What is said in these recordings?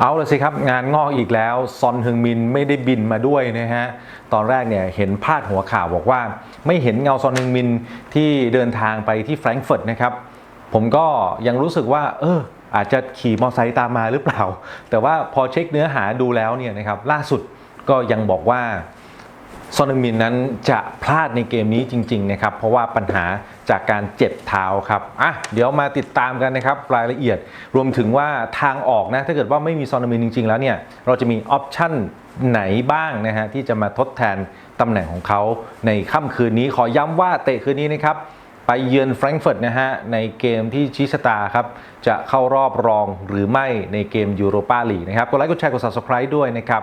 เอาละสิครับ งานงอกอีกแล้ว ซอนฮึงมินไม่ได้บินมาด้วยนะฮะ ตอนแรกเนี่ยเห็นพาดหัวข่าวบอกว่า ไม่เห็นเงาซอนฮึงมินที่เดินทางไปที่แฟรงก์เฟิร์ตนะครับ ผมก็ยังรู้สึกว่า เออ อาจจะขี่มอเตอร์ไซค์ตามมาหรือเปล่า แต่ว่าพอเช็คเนื้อหาดูแล้วเนี่ยนะครับล่าสุดก็ยังบอกว่า ซอนฮึงมินนั้นจะพลาดในเกมนี้จริงๆนะครับเพราะว่าปัญหาจากการเจ็บเท้าครับอะเดี๋ยวมาติดตามกันนะครับรายละเอียดรวมถึงว่าทางออกนะถ้าเกิดว่าไม่มีซอนฮึงมินจริง ๆ แล้วเนี่ยเราจะมีออปชั่นไหนบ้างนะฮะที่จะมาทดแทนตำแหน่งของเขาในค่ำคืนนี้ขอย้ำว่าเตะคืนนี้นะครับไปเยือนแฟรงก์เฟิร์ตนะฮะในเกมที่ชี้ชะตาครับจะเข้ารอบรองหรือไม่ในเกมยูโรปาลีกนะครับกดไลค์กดแชร์กด subscribe ด้วยนะครับ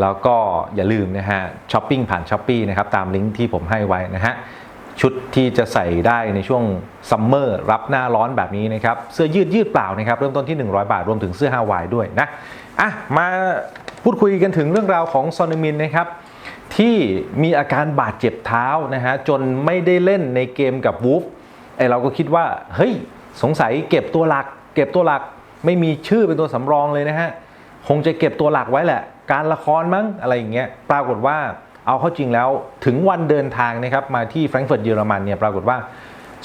แล้วก็อย่าลืมนะฮะช้อปปิ้งผ่านช้อปปีนะครับตามลิงก์ที่ผมให้ไว้นะฮะชุดที่จะใส่ได้ในช่วงซัมเมอร์รับหน้าร้อนแบบนี้นะครับ เสื้อยืดยืดเปล่านะครับ เริ่มต้นที่ 100 บาท รวมถึงเสื้อฮาวายด้วยนะอะมาพูดคุยกันถึงเรื่องราวของซอนนึมินนะครับ ที่มีอาการบาดเจ็บเท้านะฮะจนไม่ได้เล่นในเกมกับวูฟไอเราก็คิดว่า เฮ้ย สงสัยเก็บตัวหลัก เก็บตัวหลักไม่มีชื่อเป็นตัวสำรองเลยนะฮะ คงจะเก็บตัวหลักไว้แหละ การละครมั้งอะไรอย่างเงี้ยปรากฏว่าเอาเข้าจริงแล้วถึงวันเดินทางนะครับมาที่แฟรงก์เฟิร์ตเยอรมันเนี่ยปรากฏว่า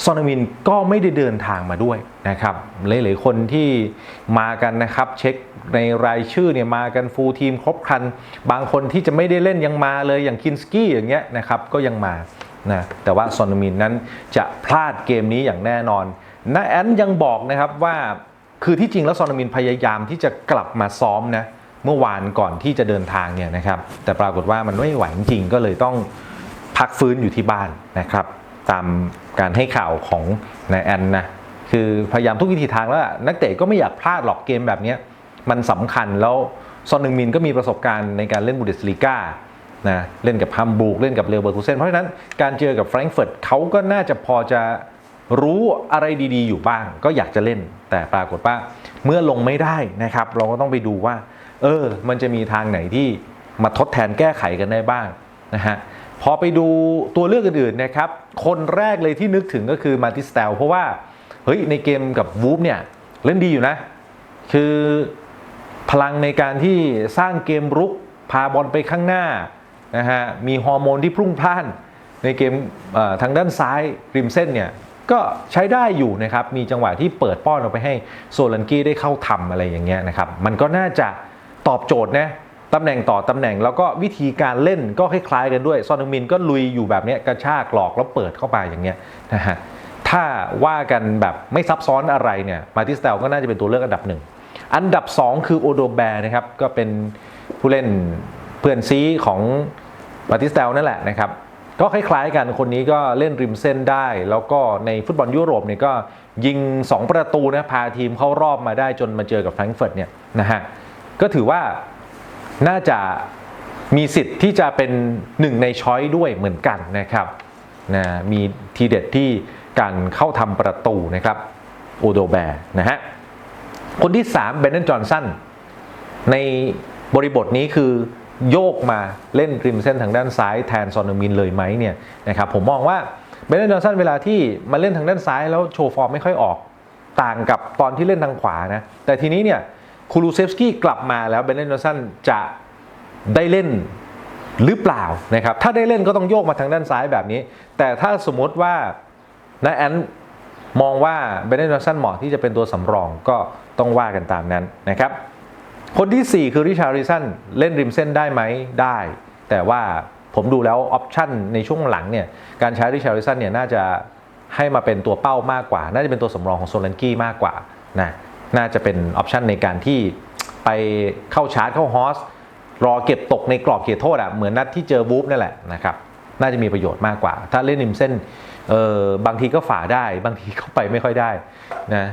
ซอนมินก็ไม่ได้เดินทางมาด้วยนะครับหลายๆคนที่มากันนะครับเช็คในรายชื่อเนี่ยมากันฟูลทีมครบครัน บางคนที่จะไม่ได้เล่นยังมาเลยอย่างคินสกี้อย่างเงี้ยนะครับก็ยังมานะแต่ว่าซอนมินนั้นจะพลาดเกมนี้อย่างแน่นอนนาแอนยังบอกนะครับว่า คือที่จริงแล้วซอนมินพยายามที่จะกลับมาซ้อมนะเมื่อวานก่อนที่จะเดินทางเนี่ยนะครับแต่ปรากฏว่ามันไม่ไหวจริงก็เลยต้องพักฟื้นอยู่ที่บ้านนะครับ ตามการให้ข่าวของนายแอนนะคือพยายามทุกวิธีทางแล้วนักเตะก็ไม่อยากพลาดหรอกเกมแบบนี้มันสำคัญแล้วซอนนึงมินก็มีประสบการณ์ในการเล่นบูเดสลีกานะเล่นกับฮัมบูร์กเล่นกับเรอัลเบอร์คูเซนเพราะฉะนั้นการเจอกับแฟรงก์เฟิร์ตเขาก็น่าจะพอจะรู้อะไรดีๆ อยู่บ้าง ก็อยากจะเล่น แต่ปรากฏว่าเมื่อลงไม่ได้นะครับ เราก็ต้องไปดูว่า เออ มันจะมีทางไหนที่มาทดแทนแก้ไขกันได้บ้างนะฮะพอไปดูตัวเลือกอื่นๆนะครับ คนแรกเลยที่นึกถึงก็คือมาติสเตลเพราะว่า เฮ้ย ในเกมกับวูฟเนี่ยเล่นดีอยู่นะ คือพลังในการที่สร้างเกมรุกพาบอลไปข้างหน้านะฮะมีฮอร์โมนที่พรุ่งพล่าน ในเกมทางด้านซ้ายริมเส้นเนี่ย ก็ใช้ได้อยู่นะครับ มีจังหวะที่เปิดป้อนออกไปให้โซลันกี้ได้เข้าทำอะไรอย่างเงี้ยนะครับ มันก็น่าจะตอบโจทย์นะตำแหน่งต่อตำแหน่งแล้วก็วิธีการเล่นก็คล้ายๆกันด้วยซอนฮึงมินก็ลุยอยู่แบบเนี้ยกระชากหลอกแล้วเปิดเข้าไปอย่างเงี้ยนะฮะถ้าว่ากันแบบไม่ซับซ้อนอะไรเนี่ยมาติสเตลก็น่าจะเป็นตัวเลือกอันดับหนึ่งอันดับ 2 คือโอโดแบร์นะครับก็เป็นผู้เล่นเพื่อนซีของมาติสเตลนั่นแหละนะครับ ก็คล้ายๆกันคนนี้ก็เล่นริมเส้นได้ แล้วก็ในฟุตบอลยุโรปเนี่ยก็ยิง 2 ประตูนะพาทีมเข้ารอบมาได้จนมาเจอกับแฟรงก์เฟิร์ตเนี่ยนะฮะก็ถือว่าน่าจะมีสิทธิ์ที่จะเป็นหนึ่งในช้อยด้วยเหมือนกันนะครับนะมีทีเด็ดที่การเข้าทำประตูนะครับโอโดแบร์นะฮะคนที่3เบนเนนจอห์นสันในบริบทนี้คือ โยกมาเล่นริมเส้นทางด้านซ้ายแทนซอนอมินเลยไหมเนี่ยนะครับผมมองว่าเบนเนนจอนสันเวลาที่มาเล่นทางด้านซ้ายแล้วโชว์ฟอร์มไม่ค่อยออกต่างกับตอนที่เล่นทางขวานะแต่ทีนี้เนี่ยคูลูเซฟสกี้กลับมาแล้วเบนเนนจอนสันจะได้เล่นหรือเปล่านะครับถ้าได้เล่นก็ต้องโยกมาทางด้านซ้ายแบบนี้ แต่ถ้าสมมติว่านาแอนมองว่าเบนเดนจอนสันเหมาะที่จะเป็นตัวสำรองก็ต้องว่ากันตามนั้นนะครับ คนที่ 4 คือริชาร์ริสันเล่นริมเส้นได้ไหมได้ แต่ว่าผมดูแล้วออปชั่นในช่วงหลังเนี่ยการใช้ริชาร์ริสันเนี่ยน่าจะให้มาเป็นตัวเป้ามากกว่า น่าจะเป็นตัวสำรองของโซลันกี้มากกว่านะน่าจะเป็นออปชันในการที่ไปเข้าชาร์จเข้าฮอสรอเก็บตกในกรอบเขตโทษอะเหมือนนัดที่เจอบูฟนั่นแหละนะครับน่าจะมีประโยชน์มากกว่า ถ้าเล่นริมเส้นเออบางทีก็ฝ่าได้ บางทีก็ไปไม่ค่อยได้นะ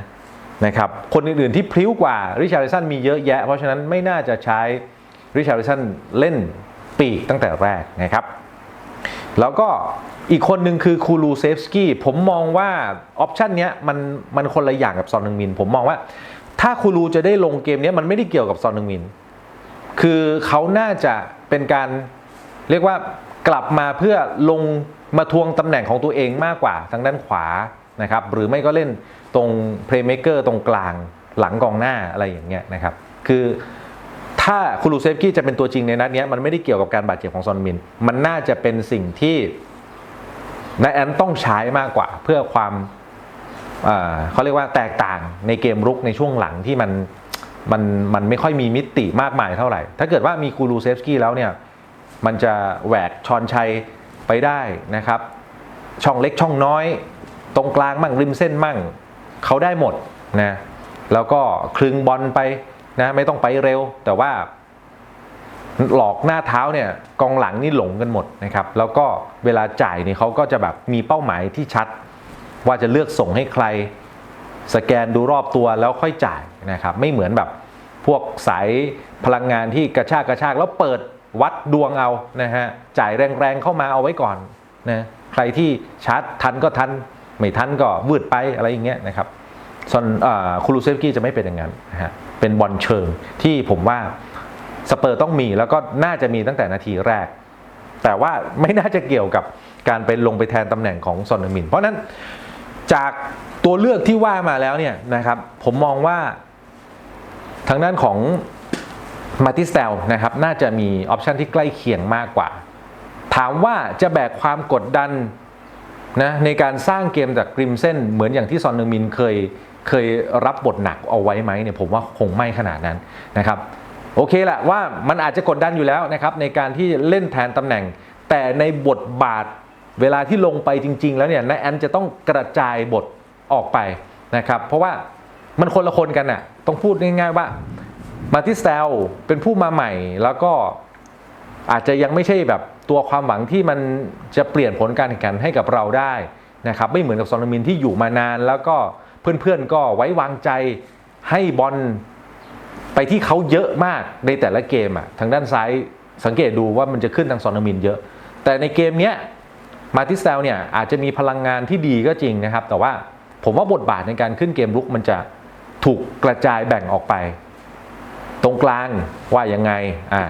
นะครับคนอื่นๆที่พลิ้วกว่าริชาร์ดสันมีเยอะแยะ เพราะฉะนั้นไม่น่าจะใช้ริชาร์ดสันเล่นปีกตั้งแต่แรกนะครับ แล้วก็อีกคนหนึ่งคือคูลูเซฟสกี้ผมมองว่าออปชันนี้มันมันคนละอย่างกับซอนนึงมิน ผมมองว่าถ้าคูลูจะได้ลงเกมนี้มันไม่ได้เกี่ยวกับซอนนึงมิน คือเขาน่าจะเป็นการเรียกว่ากลับมาเพื่อลงมาทวงตำแหน่งของตัวเองมากกว่าทางด้านขวานะครับหรือไม่ก็เล่น ตรงเพลย์เม k เกอร์ตรงกลางหลังกองหน้าอะไรอย่างเงี้ยนะครับ คือถ้าคูลูเซฟกี้จะเป็นตัวจริงในนัดนี้มันไม่ได้เกี่ยวกับการบาดเจ็บของซอนมิน มันน่าจะเป็นสิ่งที่นายแอนต้องใช้มากกว่า เพื่อความเขาเรียกว่าแตกต่างในเกมรุกในช่วงหลังที่มันมันมันไม่ค่อยมีมิติมากมายเท่าไหร่ ถ้าเกิดว่ามีคูลูเซฟสกี้แล้วเนี่ย มันจะแหวกชอนชัยไปได้นะครับ ช่องเล็กช่องน้อย ตรงกลางมั่งริมเส้นมั่ง เขาได้หมดนะแล้วก็คลึงบอลไปนะไม่ต้องไปเร็ว แต่ว่า หลอกหน้าเท้าเนี่ยกองหลังนี่หลงกันหมดนะครับ แล้วก็เวลาจ่ายเนี่ยเขาก็จะแบบมีเป้าหมายที่ชัด ว่าจะเลือกส่งให้ใคร สแกนดูรอบตัวแล้วค่อยจ่ายนะครับ ไม่เหมือนแบบพวกสายพลังงานที่กระชากกระชากแล้วเปิดวัดดวงเอานะฮะจ่ายแรงๆเข้ามาเอาไว้ก่อนนะใครที่ชาร์จทันก็ทัน ไม่ทันก็วืดไปอะไรอย่างเงี้ยนะครับส่วนคูลูเซฟกี้จะไม่เป็นอย่างนั้นนะฮะเป็นบอลเชิงที่ผมว่าสเปอร์ต้องมีแล้วก็น่าจะมีตั้งแต่นาทีแรก แต่ว่าไม่น่าจะเกี่ยวกับการไปลงไปแทนตำแหน่งของซอนเนอร์มิน เพราะฉะนั้นจากตัวเลือกที่ว่ามาแล้วเนี่ยนะครับผมมองว่าทางด้านของมาติสเตลนะครับน่าจะมีออปชันที่ใกล้เคียงมากกว่า ถามว่าจะแบกความกดดัน นะในการสร้างเกมจากกริมเส้นเหมือนอย่างที่ซอนเนอร์มินเคยเคยรับบทหนักเอาไว้ไหมเนี่ยผมว่าคงไม่ขนาดนั้นนะครับโอเคแหละว่ามันอาจจะกดดันอยู่แล้วนะครับในการที่เล่นแทนตำแหน่ง แต่ในบทบาทเวลาที่ลงไปจริง ๆ แล้วเนี่ยนายแอนจะต้องกระจายบทออกไปนะครับเพราะว่ามันคนละคนกันน่ะต้องพูดง่ายๆว่ามาติสเตลเป็นผู้มาใหม่แล้วก็อาจจะยังไม่ใช่แบบ ตัวความหวังที่มันจะเปลี่ยนผลการแข่งขันให้กับเราได้นะครับไม่เหมือนกับซอนมินที่อยู่มานานแล้วก็เพื่อนๆก็ไว้วางใจให้บอลไปที่เขาเยอะมากในแต่ละเกมอะทางด้านซ้ายสังเกตดูว่ามันจะขึ้นทางซอนมินเยอะ แต่ในเกมเนี้ยมาติสเตลเนี่ยอาจจะมีพลังงานที่ดีก็จริงนะครับ แต่ว่าผมว่าบทบาทในการขึ้นเกมลุกมันจะถูกกระจายแบ่งออกไป ตรงกลางว่ายังไงอ่า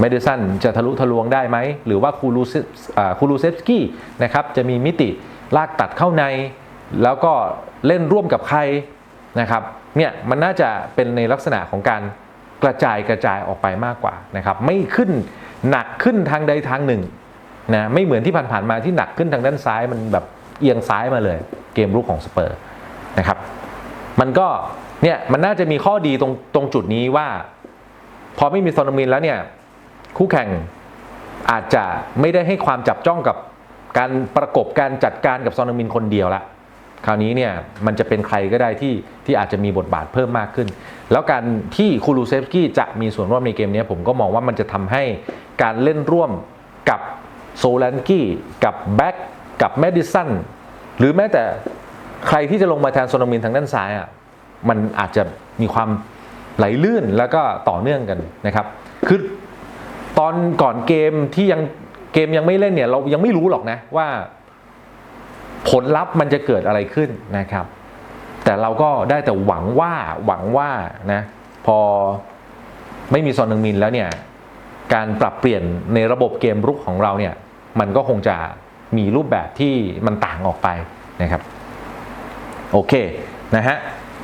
เมดิสันจะทะลุทะลวงได้ไหม หรือว่าคูลูเซอ่าคูลูเซฟสกี้นะครับจะมีมิติลากตัดเข้าใน แล้วก็เล่นร่วมกับใครนะครับเนี่ยมันน่าจะเป็นในลักษณะของการกระจายกระจายออกไปมากกว่านะครับไม่ขึ้นหนักขึ้นทางใดทางหนึ่งนะไม่เหมือนที่ผ่านๆมาที่หนักขึ้นทางด้านซ้ายมันแบบเอียงซ้ายมาเลย เกมรุกของสเปอร์นะครับมันก็เนี่ยมันน่าจะมีข้อดีตรงตรงจุดนี้ว่า พอไม่มีโซนมินแล้วเนี่ย คู่แข่งอาจจะไม่ได้ให้ความจับจ้องกับการประกบการจัดการกับซอนมินคนเดียวละคราวนี้เนี่ยมันจะเป็นใครก็ได้ที่ที่อาจจะมีบทบาทเพิ่มมากขึ้น แล้วการที่คูลูเซฟสกี้จะมีส่วนร่วมในเกมนี้ผมก็มองว่ามันจะทำให้การเล่นร่วมกับโซลันกี้กับแบ็กกับแมดิสันหรือแม้แต่ใครที่จะลงมาแทนโซนมินทางด้านซ้ายอะมันอาจจะมีความไหลลื่นแล้วก็ต่อเนื่องกันนะครับ คือ ตอนก่อนเกมที่ยังเกมยังไม่เล่นเนี่ยเรายังไม่รู้หรอกนะว่า ผลลัพธ์มันจะเกิดอะไรขึ้นนะครับ แต่เราก็ได้แต่หวังว่าหวังว่านะพอไม่มีซอนนึงมินแล้วเนี่ยการปรับเปลี่ยนในระบบเกมรุกของเราเนี่ยมันก็คงจะมีรูปแบบที่มันต่างออกไปนะครับโอเคนะฮะ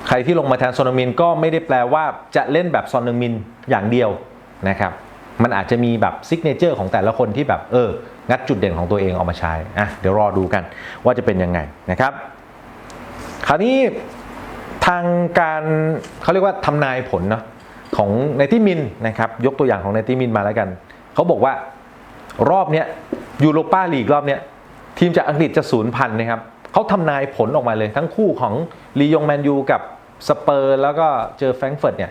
ใครที่ลงมาแทนซอนนึงมินก็ไม่ได้แปลว่าจะเล่นแบบซอนนึงมินอย่างเดียวนะครับ มันอาจจะมีแบบซิกเนเจอร์ของแต่ละคนที่แบบเออ งัดจุดเด่นของตัวเองออกมาใช้อะเดี๋ยวรอดูกันว่าจะเป็นยังไงนะครับ คราวนี้ทางการเขาเรียกว่าทำนายผลเนาะของเนติมินนะครับ ยกตัวอย่างของเนติมินมาแล้วกัน เขาบอกว่ารอบเนี้ยยูโรป้าลีกรอบเนี้ยทีมจากอังกฤษจะศูนย์พันนะครับเขาทำนายผลออกมาเลย ทั้งคู่ของลียงแมนยูกับสเปอร์แล้วก็เจอแฟรงก์เฟิร์ตเนี่ย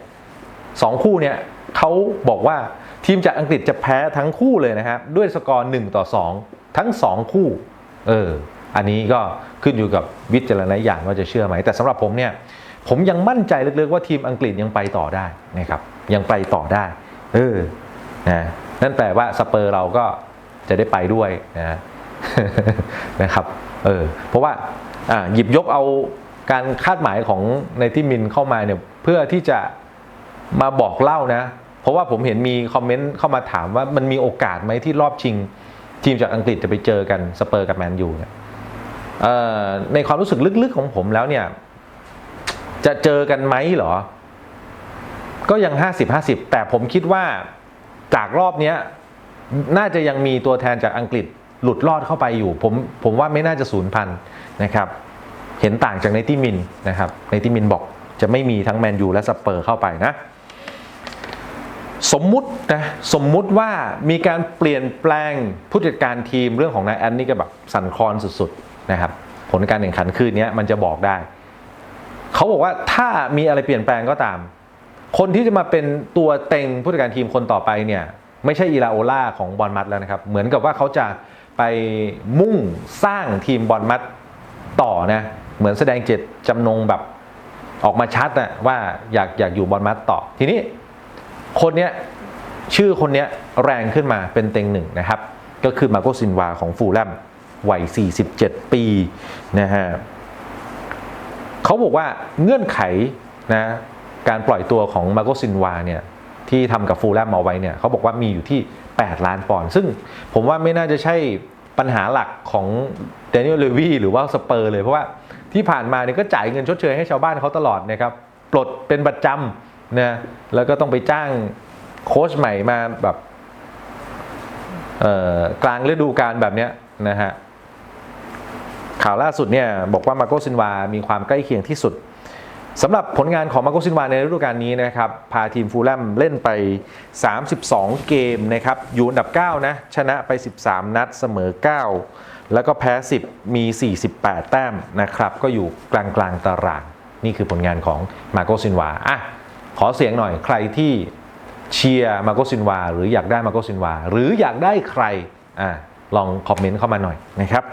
สองคู่เนี่ยเขาบอกว่า ทีมจากอังกฤษจะแพ้ทั้งคู่เลยนะครับด้วยสกอร์1ต่อ 2 ทั้ง 2 คู่เอออันนี้ก็ขึ้นอยู่กับวิจารณญาณว่าจะเชื่อไหม แต่สำหรับผมเนี่ยผมยังมั่นใจลึกๆว่าทีมอังกฤษยังไปต่อได้นะครับยังไปต่อได้เออนะนั่นแปลว่าสเปอร์เราก็จะได้ไปด้วยนะนะครับเออเพราะว่าอ่าหยิบยกเอาการคาดหมายของในที่มินเข้ามาเนี่ยเพื่อที่จะมาบอกเล่านะ เพราะว่าผมเห็นมีคอมเมนต์เข้ามาถามว่ามันมีโอกาสไหมที่รอบชิง ทีมจากอังกฤษจะไปเจอกันสเปอร์กับแมนยูเนี่ยในความรู้สึกลึกๆของผมแล้วเนี่ย จะเจอกันไหมเหรอ ก็ยัง 50-50 แต่ผมคิดว่าจากรอบนี้น่าจะยังมีตัวแทนจากอังกฤษหลุดรอดเข้าไปอยู่ ผมผมว่าไม่น่าจะสูญพันนะครับ เห็นต่างจากในที่มินนะครับในที่มินบอกจะไม่มีทั้งแมนยูและสเปอร์เข้าไปนะ สมมุตินะสมมุติว่ามีการเปลี่ยนแปลงผู้จัดการทีมเรื่องของนายแอนนี่ก็แบบสั่นคลอนสุดๆนะครับผลการแข่งขันคืนนี้มันจะบอกได้ เขาบอกว่าถ้ามีอะไรเปลี่ยนแปลงก็ตาม คนที่จะมาเป็นตัวเต็งผู้จัดการทีมคนต่อไปเนี่ยไม่ใช่อีลาโอล่าของบอลมัดแล้วนะครับ เหมือนกับว่าเขาจะไปมุ่งสร้างทีมบอลมัดต่อนะเหมือนแสดงเจตจำนงแบบออกมาชัดนะว่าอยากอยากอยู่บอลมัดต่อทีนี้ คนเนี้ยชื่อคนเนี้ยแรงขึ้นมาเป็นเต็งหนึ่งนะครับ ก็คือมาโกซินวาของฟูแลมวัย 47 ปีนะฮะเขาบอกว่าเงื่อนไขนะการปล่อยตัวของมาโกซินวาเนี่ยที่ทำกับฟูแลมเอาไว้เนี่ยเขาบอกว่ามีอยู่ที่ 8 ล้านปอนด์ซึ่งผมว่าไม่น่าจะใช่ปัญหาหลักของเดนิเอลเลวีหรือว่าสเปอร์เลยเพราะว่าที่ผ่านมาเนี่ยก็จ่ายเงินชดเชยให้ชาวบ้านเขาตลอดนะครับ ปลดเป็นประจำ นะแล้วก็ต้องไปจ้างโค้ชใหม่มาแบบกลางฤดูกาลแบบนี้นะฮะข่าวล่าสุดเนี่ยบอกว่ามาโกซินวา มีความใกล้เคียงที่สุดสำหรับผลงานของมาโกซินวาในฤดูกาลนี้นะครับ พาทีมฟูลแลมเล่นไป 32 เกมนะครับ อยู่อันดับ 9 นะ ชนะไป 13 นัดเสมอ 9 แล้วก็แพ้ 10 มี 48 แต้มนะครับ ก็อยู่กลางกลางๆตาราง นี่คือผลงานของมาโกซินวาอะ ขอเสียงหน่อยใครที่เชียร์มาโกซินวา หรืออยากได้มาโกซินวา หรืออยากได้ใครอะลองคอมเมนต์เข้ามาหน่อยนะครับ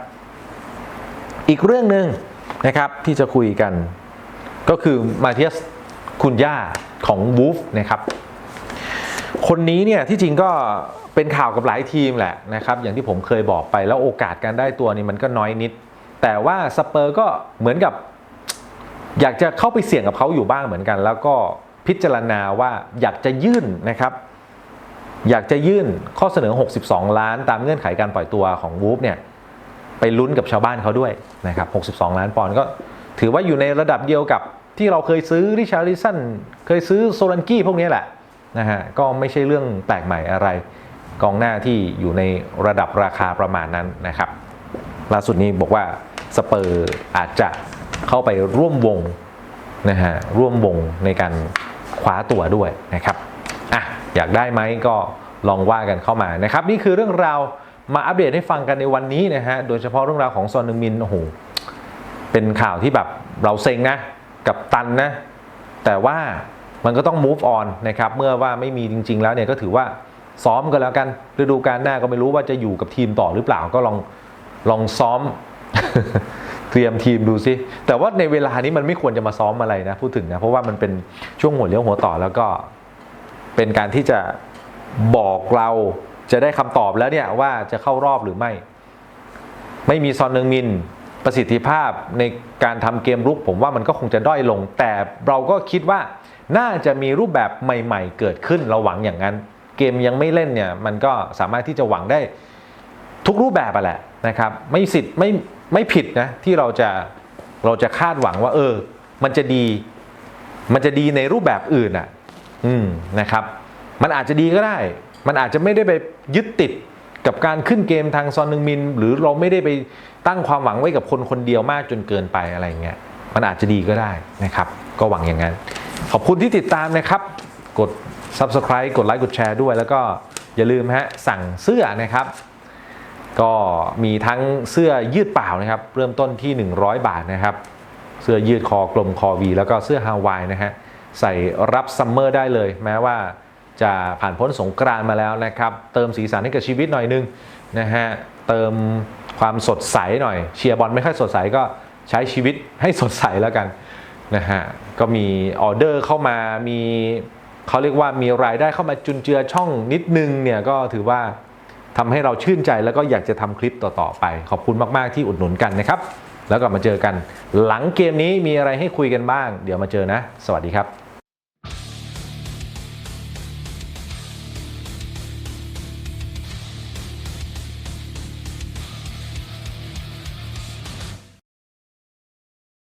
อีกเรื่องหนึ่งนะครับที่จะคุยกัน ก็คือมาเทียสคุณย่าของวูฟนะครับคนนี้เนี่ยที่จริงก็เป็นข่าวกับหลายทีมแหละนะครับ อย่างที่ผมเคยบอกไปแล้วโอกาสการได้ตัวนี่มันก็น้อยนิด แต่ว่าสเปอร์ก็เหมือนกับ อยากจะเข้าไปเสี่ยงกับเขาอยู่บ้างเหมือนกัน แล้วก็ พิจารณาว่าอยากจะยื่นนะครับ อยากจะยื่นข้อเสนอ 62 ล้าน ตามเงื่อนไขการปล่อยตัวของวูฟเนี่ยไปลุ้นกับชาวบ้านเขาด้วยนะครับ 62 ล้านปอนด์ก็ถือว่าอยู่ในระดับเดียวกับที่เราเคยซื้อริชาร์ลิสันเคยซื้อโซลันกี้พวกนี้แหละนะฮะก็ไม่ใช่เรื่องแปลกใหม่อะไร กองหน้าที่อยู่ในระดับราคาประมาณนั้นนะครับล่าสุดนี้บอกว่าสเปอร์อาจจะเข้าไปร่วมวงนะฮะร่วมวงในการ ว้าตัวด้วยนะครับอะอยากได้ไหมก็ลองว่ากันเข้ามานะครับ นี่คือเรื่องราวมาอัปเดตให้ฟังกันในวันนี้นะฮะโดยเฉพาะเรื่องราวของซอนนึงมินโอ้โหเป็นข่าวที่แบบเราเซ็งนะกับตันนะแต่ว่ามันก็ต้อง move on นะครับเมื่อว่าไม่มีจริง ๆ แล้วเนี่ยก็ถือว่าซ้อมกันแล้วกันฤดูกาลหน้าก็ไม่รู้ว่าจะอยู่กับทีมต่อหรือเปล่าก็ลองลองซ้อม เตรียมทีมดูซิ แต่ว่าในเวลานี้มันไม่ควรจะมาซ้อมอะไรนะพูดถึงนะเพราะว่ามันเป็นช่วงหัวเลี้ยวหัวต่อแล้วก็เป็นการที่จะบอกเราจะได้คำตอบแล้วเนี่ยว่าจะเข้ารอบหรือไม่ ไม่มีซอนเนึงมินประสิทธิภาพในการทำเกมรุก ผมว่ามันก็คงจะด้อยลง แต่เราก็คิดว่าน่าจะมีรูปแบบใหม่ ๆ เกิดขึ้นเราหวังอย่างนั้น เกมยังไม่เล่นเนี่ยมันก็สามารถที่จะหวังได้ทุกรูปแบบอะแหละนะครับ ไม่สิทธิ์ไม่ ไม่ผิดนะที่เราจะเราจะคาดหวังว่า เออ มันจะดี มันจะดีในรูปแบบอื่นอะ อืมนะครับ มันอาจจะดีก็ได้ มันอาจจะไม่ได้ไปยึดติดกับการขึ้นเกมทางซอนนึงมิน หรือเราไม่ได้ไปตั้งความหวังไว้กับคนคนเดียวมากจนเกินไปอะไรเงี้ยมันอาจจะดีก็ได้นะครับ ก็หวังอย่างนั้น ขอบคุณที่ติดตามนะครับ กด subscribe กดไลค์กดแชร์ด้วย แล้วก็อย่าลืมฮะสั่งเสื้อนะครับ ก็มีทั้งเสื้อยืดเปล่านะครับ เริ่มต้นที่ 100 บาทนะครับ เสื้อยืดคอกลมคอวีแล้วก็เสื้อฮาวายนะฮะใส่รับซัมเมอร์ได้เลย แม้ว่าจะผ่านพ้นสงกรานมาแล้วนะครับ เติมสีสันให้กับชีวิตหน่อยนึงนะฮะเติมความสดใสหน่อย เชียร์บอลไม่ค่อยสดใสก็ใช้ชีวิตให้สดใสแล้วกันนะฮะก็มีออเดอร์เข้ามามีเขาเรียกว่ามีรายได้เข้ามาจุนเจือช่องนิดนึงเนี่ยก็ถือว่า ทำให้เราชื่นใจแล้วก็อยากจะทำคลิปต่อๆไป ขอบคุณมากๆที่อุดหนุนกันนะครับ แล้วก็มาเจอกัน หลังเกมนี้มีอะไรให้คุยกันบ้าง เดี๋ยวมาเจอนะ สวัสดีครับ